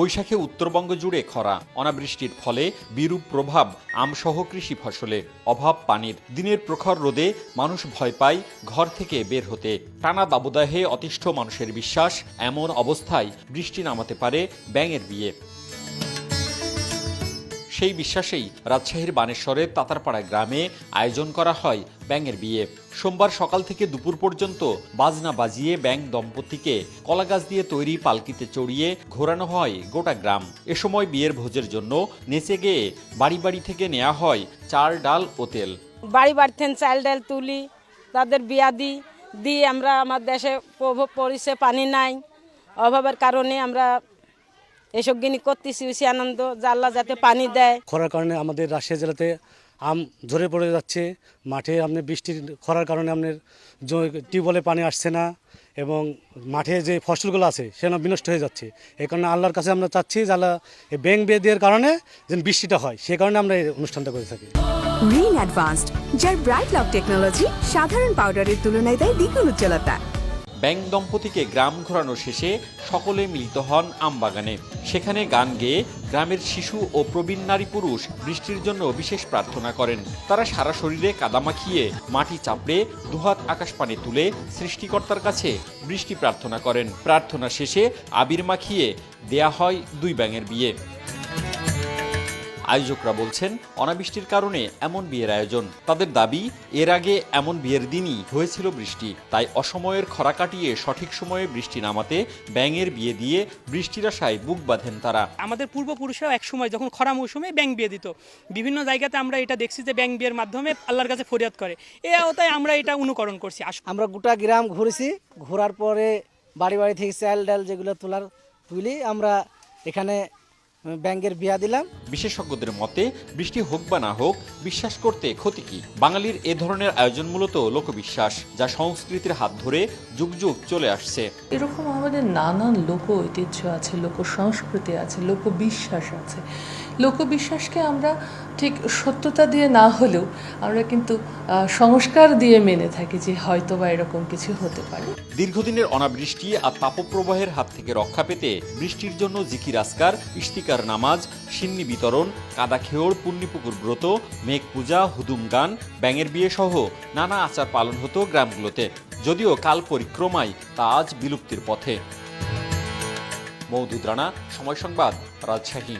বৈশাখে উত্তরবঙ্গ জুড়ে খরা, অনাবৃষ্টির ফলে বিরূপ প্রভাব আমসহ কৃষি ফসলে, অভাব পানির, দিনের প্রখর রোদে মানুষ ভয় পায় ঘর থেকে বের হতে। টানা দাবদাহে অতিষ্ঠ মানুষের বিশ্বাস, এমন অবস্থায় বৃষ্টি নামাতে পারে ব্যাঙের বিয়ে। সেই বিশ্বাসেই রাজশাহীর বানেশ্বরের তাতারপাড়া গ্রামে আয়োজন করা হয় ব্যাঙের বিয়ে। সোমবার সকাল থেকে দুপুর পর্যন্ত বাজনা বাজিয়ে ব্যাং দম্পতিকে কলাগাছ দিয়ে তৈরি পালকিতে চড়িয়ে ঘোরানো হয় গোটা গ্রাম। এ সময় বিয়ের ভোজের জন্য নেচে গিয়ে বাড়ি বাড়ি থেকে নেওয়া হয় চাল, ডাল ও তেল। বাড়ি বাড়ি থেকে চাল, ডাল তুলি, তাদের বিয়া দিই। দিয়ে আমরা আমার দেশে পড়েছে পানি নাই। অভাবের কারণে আমরা এসব জিনি করতেছি বেশি আনন্দ যে আল্লাহ যাতে পানি দেয়। খরার কারণে আমাদের রাজশাহী জেলাতে আম ঝরে পড়ে যাচ্ছে মাঠে আপনার বৃষ্টির খরার কারণে আপনার জ- টিউবওয়েলে পানি আসছে না এবং মাঠে যে ফসলগুলো আছে সেগুলো বিনষ্ট হয়ে যাচ্ছে। এই কারণে আল্লাহর কাছে আমরা চাচ্ছি যে আল্লাহ এই ব্যাংক বিয়ে দেওয়ার কারণে যেন বৃষ্টিটা হয় সে কারণে আমরা এই অনুষ্ঠানটা করে থাকি। রিন অ্যাডভান্সড যার ব্রাইট লক টেকনোলজি সাধারণ পাউডারের তুলনায় দেয় দ্বিগুণ উজ্জ্বলতা। ব্যাং দম্পতিকে গ্রাম ঘোরানো শেষে সকলে মিলিত হন আমবাগানে। সেখানে গান গেয়ে গ্রামের শিশু ও প্রবীণ নারী পুরুষ বৃষ্টির জন্য বিশেষ প্রার্থনা করেন। তারা সারা শরীরে কাদা মাখিয়ে, মাটি চাপড়ে, দুহাত আকাশ আকাশপানে তুলে সৃষ্টিকর্তার কাছে বৃষ্টি প্রার্থনা করেন। প্রার্থনা শেষে আবির মাখিয়ে দেয়া হয় দুই ব্যাঙের বিয়ে। আয়োজকরা বলছেন অনাবৃষ্টির কারণে এমন বিয়ের আয়োজন। তাদের দাবি এর আগে এমন বিয়ের দিনই হয়েছিল বৃষ্টি। তাই অসময়ের খরা কাটিয়ে সঠিক সময়ে বৃষ্টি নামাতে ব্যাঙের বিয়ে দিয়ে বৃষ্টির আশায় বুক বাঁধেন তারা। আমাদের পূর্বপুরুষরাও এক সময় যখন খরা মৌসুমে ব্যাং বিয়ে দিত বিভিন্ন জায়গাতে আমরা এটা দেখছি যে ব্যাং বিয়ের মাধ্যমে আল্লাহর কাছে ফরিয়াদ করে। এ আওতায় আমরা এটা অনুকরণ করছি। আমরা গোটা গ্রাম ঘুরেছি ঘোরার পরে বাড়ি বাড়ি থেকে চাল ডাল যেগুলো তোলার তুলি আমরা এখানে ব্যাংকের বিয়া দিলাম। বিশেষজ্ঞদের মতে বৃষ্টি হোক বা না হোক বিশ্বাস করতে ক্ষতি কি? বাঙালির এ ধরনের আয়োজন মূলত লোকবিশ্বাস যা সংস্কৃতির হাত ধরে যুগ যুগ চলে আসছে। এরকম আমাদের নানান লোক ঐতিহ্য আছে লোক সংস্কৃতি আছে লোক বিশ্বাস আছে। লোকবিশ্বাসকে আমরা ঠিক সত্যতা দিয়ে না হলেও আমরা কিন্তু আহ, সংস্কার দিয়ে মেনে থাকি যে হয়তো বা এরকম কিছু হতে পারে। দীর্ঘদিনের অনাবৃষ্টি আর তাপপ্রবাহের হাত থেকে রক্ষা পেতে বৃষ্টির জন্য জিকির আসকার ইশতিকার নামাজ, সিন্নি বিতরণ, কাদা খেওড় পুণ্যপুকুর ব্রত, মেঘ পূজা, হুদুম গান, ব্যাঙের বিয়ে সহ নানা আচার পালন হতো গ্রামগুলোতে। যদিও কাল পরিক্রমায় তা আজ বিলুপ্তির পথে। মৌদুদ রানা, সময় সংবাদ, রাজশাহী।